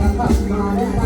ทั้งภาคมาและา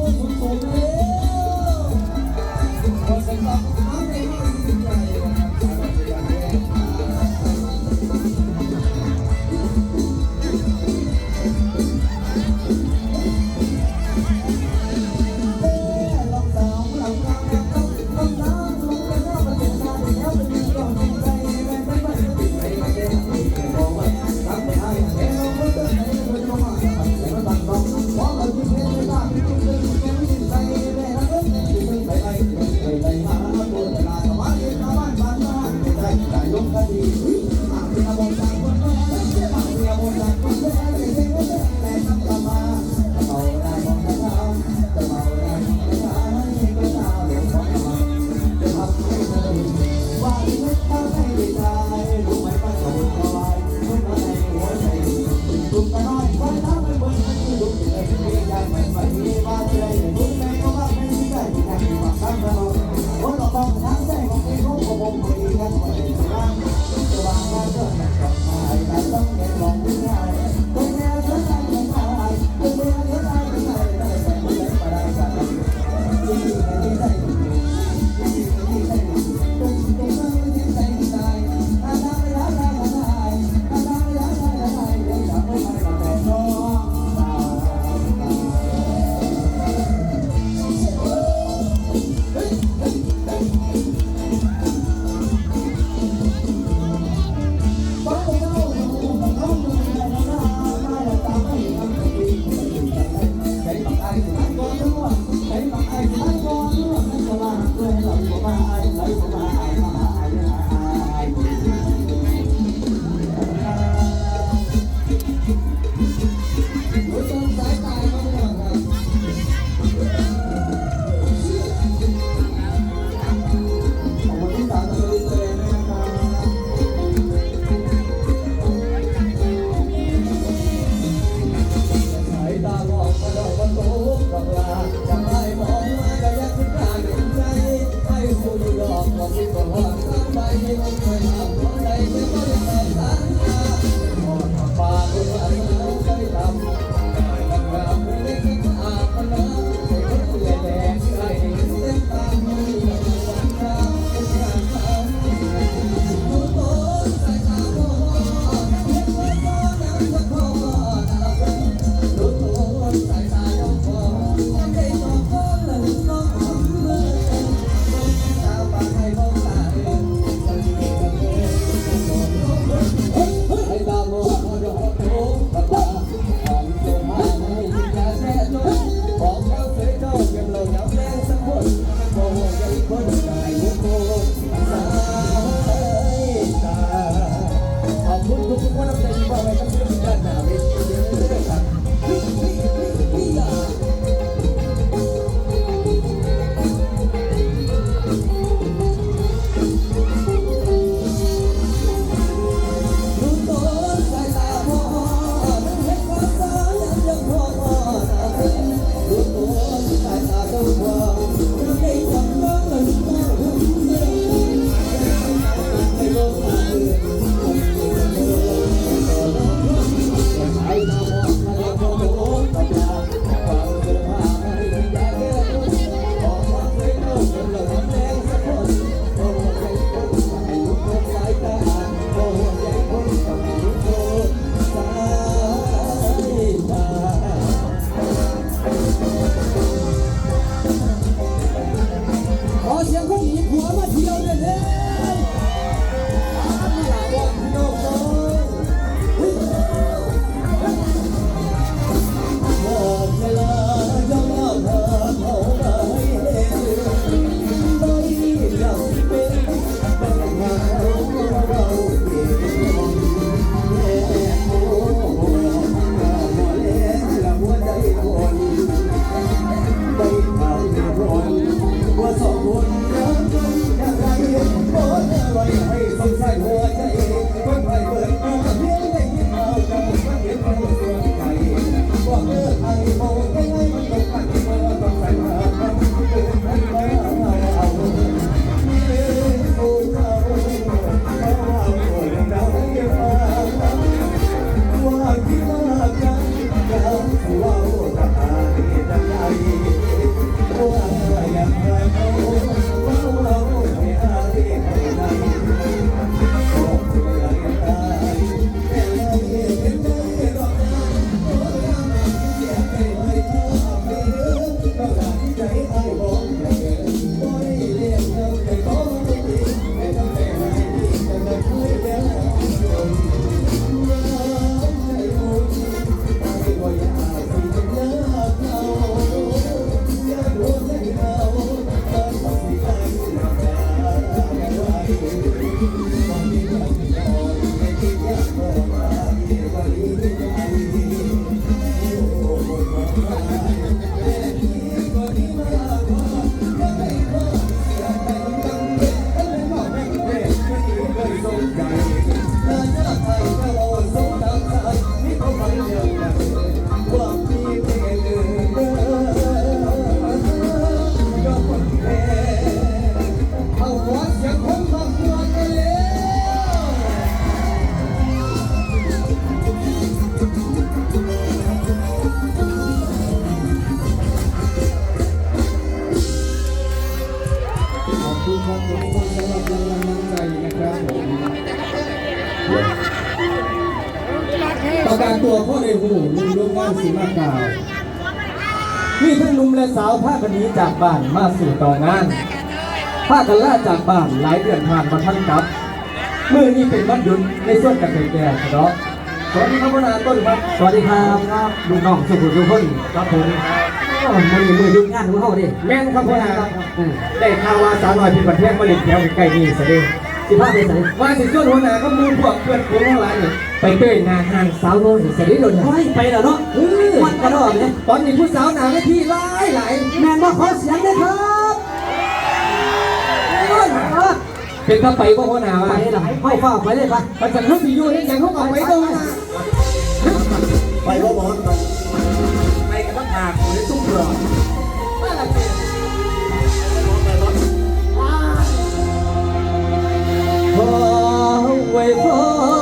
Thank you. ตัวพ่อในหูลุงร่วมงานสีมากล่าวมีทั้งหนุ่มและสาวพากันหนี้จากบ้านมาสู่ต่องานพากันล่าจากบ้านหลายเดือนผ่านมาทันกลับมื่อนี้เป็นวันหยุดในส่วนกันแก่ๆเนาะสวัสดีครับพ่อนาต้นครับ สวัสดีครับครับลูกน้องสุขุมสุขคนครับผมก็มือมือยุ่งงานของเขาดิแม่นครับพ่อนาอืมได้ข่าวว่าสาวน้อยพิมพ์ประเทศมาเล่นแถวใกล้ๆนี่สิเด้ สิพาไปใส่ว่าสิส่วนหัวหน้าก็มูลพวกเพื่อนผมทั้งหลายเนี่ยไปเต้ยงานห่างสาวโน่นเสร็โดนเฮ้ยไปแล้วเนาะวันกระดอกเนี่ยตอนนี้ผู้สาวหนาไม่ที่หลายหลายแมนมาขอเสียงได้ครับเป็นถ้าไปพวก็หัวหน้าไปหลยไปฟ้าไปเลยปะมันจะรู้สิอยู่ให้ยังเขาออกไปตรงไปไปก็บอกไปกันบ้างหากหรือตุ้มหลอด 为何